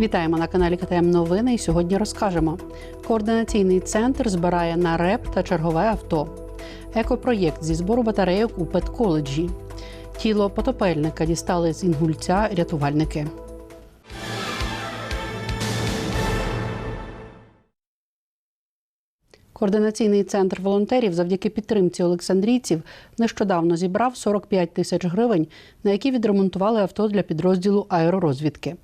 Вітаємо на каналі КТМ Новини. І сьогодні розкажемо. Координаційний центр збирає на РЕП та чергове авто. Екопроєкт зі збору батарейок у педколеджі. Тіло потопельника дістали з інгульця рятувальники. Координаційний центр волонтерів завдяки підтримці олександрійців нещодавно зібрав 45 тисяч гривень, на які відремонтували авто для підрозділу аеророзвідки.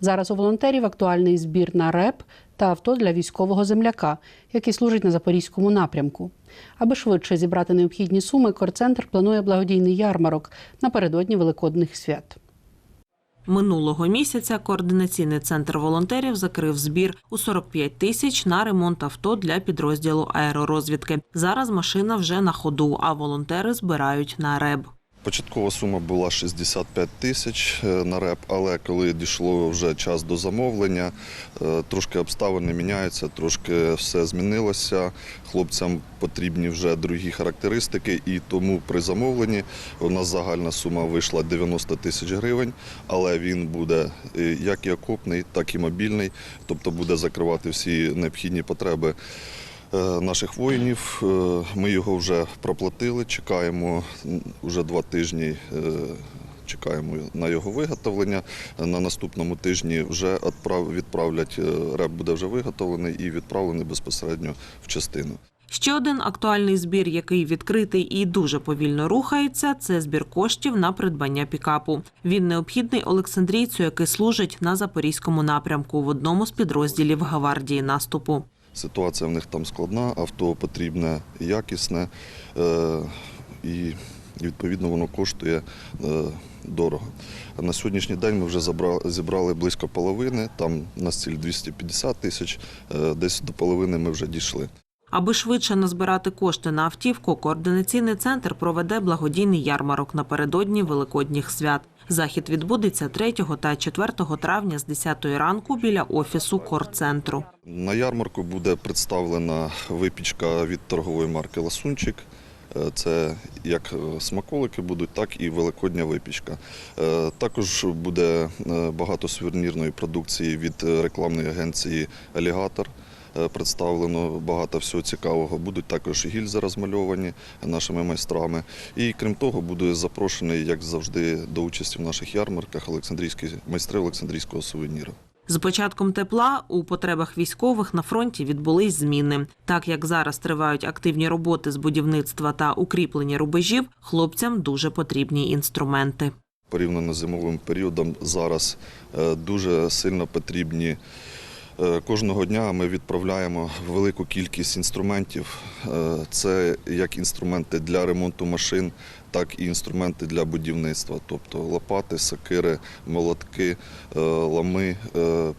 Зараз у волонтерів актуальний збір на РЕП та авто для військового земляка, який служить на запорізькому напрямку. Аби швидше зібрати необхідні суми, корцентр планує благодійний ярмарок напередодні великодних свят. Минулого місяця координаційний центр волонтерів закрив збір у 45 тисяч на ремонт авто для підрозділу аеророзвідки. Зараз машина вже на ходу, а волонтери збирають на РЕБ. Початкова сума була 65 тисяч е, на реп, але коли дійшло вже час до замовлення, е, трошки обставини міняються, трошки все змінилося. Хлопцям потрібні вже другі характеристики, і тому при замовленні у нас загальна сума вийшла 90 тисяч гривень, але він буде е, як і окопний, так і мобільний, тобто буде закривати всі необхідні потреби наших воїнів. Е, Ми його вже проплатили, чекаємо вже два тижні. е, Чекаємо на його виготовлення. На наступному тижні вже відправлять е, реп буде вже виготовлений і відправлений безпосередньо в частину. Ще один актуальний збір, який відкритий і дуже повільно рухається, це збір коштів на придбання пікапу. Він необхідний Олександрійцю, який служить на запорізькому напрямку в одному з підрозділів гвардії наступу. Ситуація в них там складна, авто потрібне якісне е, і відповідно воно коштує е, дорого. На сьогоднішній день ми вже зібрали близько половини, там на ціль 250 тисяч, е, десь до половини ми вже дійшли. Аби швидше назбирати кошти на автівку, координаційний центр проведе благодійний ярмарок напередодні великодніх свят. Захід відбудеться 3 та 4 травня з 10 ранку біля офісу корцентру. На ярмарку буде представлена випічка від торгової марки Ласунчик. Е, Це як е, смаколики будуть, так і великодня випічка. Е, Також буде багато сувенірної продукції від рекламної агенції Алігатор. Е, Представлено багато всього цікавого. Будуть також гільзи розмальовані нашими майстрами. І крім того, буде запрошений, як завжди, до участі в наших ярмарках Олександрійські майстри Олександрійського сувеніру. З початком тепла у потребах військових на фронті відбулись зміни. Так як зараз тривають активні роботи з будівництва та укріплення рубежів, хлопцям дуже потрібні інструменти. порівняно з зимовим періодом зараз е, дуже сильно потрібні. Е, Кожного дня ми відправляємо велику кількість інструментів. Е, Це як інструменти для ремонту машин, так і інструменти для будівництва, тобто лопати, сокири, молотки, е, лами,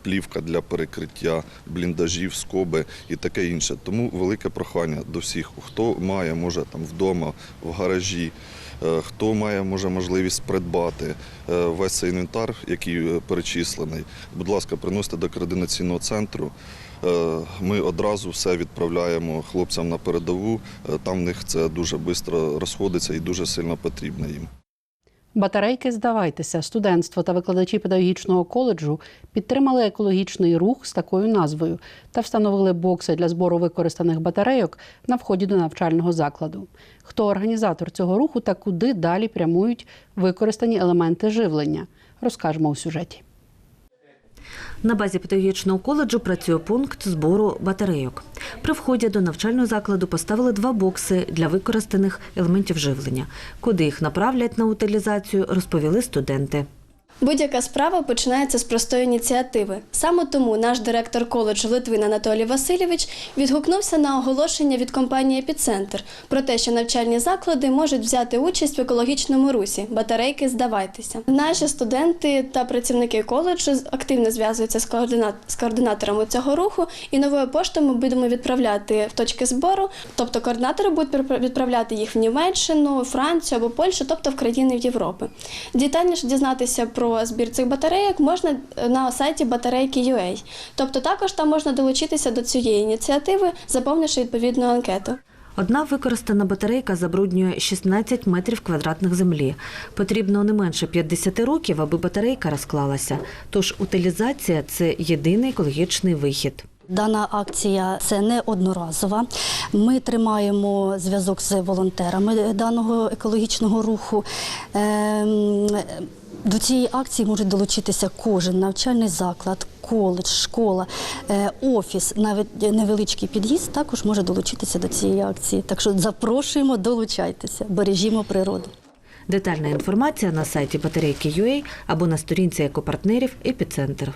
плівка для перекриття, бліндажів, скоби і таке інше. Тому велике прохання до всіх, хто має, може там вдома, в гаражі. Е, Хто має може можливість придбати е, весь цей інвентар, який е, перечислений, будь ласка, приносите до координаційного центру. Ми одразу все відправляємо хлопцям на передову. Там в них це дуже швидко розходиться і дуже сильно потрібно їм. Батарейки здавайтеся. Студентство та викладачі педагогічного коледжу підтримали екологічний рух з такою назвою та встановили бокси для збору використаних батарейок на вході до навчального закладу. Хто організатор цього руху та куди далі прямують використані елементи живлення, розкажемо у сюжеті. На базі педагогічного коледжу працює пункт збору батарейок. При вході до навчального закладу поставили два бокси для використаних елементів живлення. Куди їх направлять на утилізацію, розповіли студенти. Будь-яка справа починається з простої ініціативи. Саме тому наш директор коледжу Литвин Анатолій Васильович відгукнувся на оголошення від компанії Епіцентр про те, що навчальні заклади можуть взяти участь в екологічному русі. Батарейки здавайтеся. Наші студенти та працівники коледжу активно зв'язуються з, координа... з координаторами цього руху, і новою поштою ми будемо відправляти в точки збору. Тобто координатори будуть відпра- відправляти їх в Німеччину, Францію або Польщу, тобто в країни Європи. Детальніше дізнатися про збір цих батарейок можна на сайті батарейки.ua. Тобто також там можна долучитися до цієї ініціативи, заповнивши відповідну анкету. Одна використана батарейка забруднює 16 метрів квадратних землі. Потрібно не менше 50 років, аби батарейка розклалася. Тож утилізація це єдиний екологічний вихід. Дана акція це не одноразова. Ми тримаємо зв'язок з волонтерами даного екологічного руху. Ем, До цієї акції може долучитися кожен навчальний заклад, коледж, школа, е, офіс, навіть невеличкий під'їзд також може долучитися до цієї акції. Так що запрошуємо, долучайтеся, бережімо природу. Детальна інформація на сайті батарейки.ua або на сторінці екопартнерів «Епіцентр».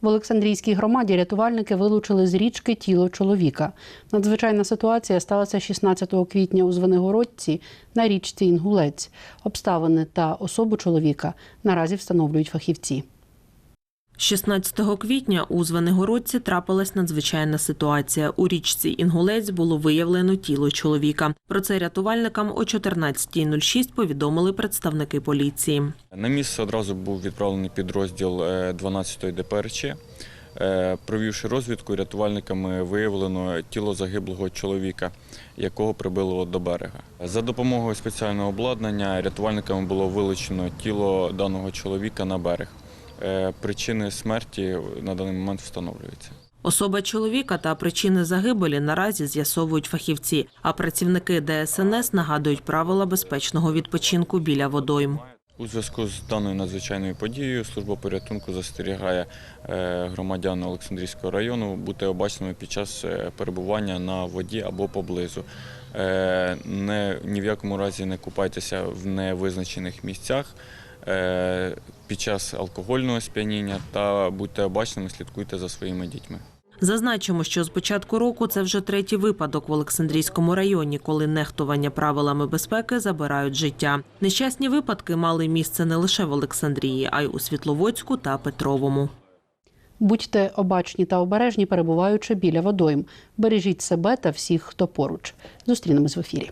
В Олександрійській громаді рятувальники вилучили з річки тіло чоловіка. Надзвичайна ситуація сталася 16 квітня у Звенигородці на річці Інгулець. Обставини та особу чоловіка наразі встановлюють фахівці. 16 квітня у Звенигородці трапилась надзвичайна ситуація. У річці Інгулець було виявлено тіло чоловіка. Про це рятувальникам о 14.06 повідомили представники поліції. На місце одразу був відправлений підрозділ е, 12-ї ДПРЧ. Е, Провівши розвідку, рятувальниками виявлено тіло загиблого чоловіка, якого прибило до берега. За допомогою спеціального обладнання рятувальниками було вилучено тіло даного чоловіка на берег. Е, Причини смерті на даний момент встановлюються. Особа чоловіка та причини загибелі наразі з'ясовують фахівці, а працівники ДСНС нагадують правила безпечного відпочинку біля водойм. У зв'язку з даною надзвичайною подією служба порятунку застерігає е, громадян Олександрійського району бути обачними під час е, перебування на воді або поблизу. Не, ні в якому разі не купайтеся в невизначених місцях під час алкогольного сп'яніння та будьте обачними, слідкуйте за своїми дітьми. Зазначимо, що з початку року це вже третій випадок в Олександрійському районі, коли нехтування правилами безпеки забирають життя. Нещасні випадки мали місце не лише в Олександрії, а й у Світловодську та Петровому. Будьте обачні та обережні, перебуваючи біля водойм. Бережіть себе та всіх, хто поруч. Зустрінемось в ефірі.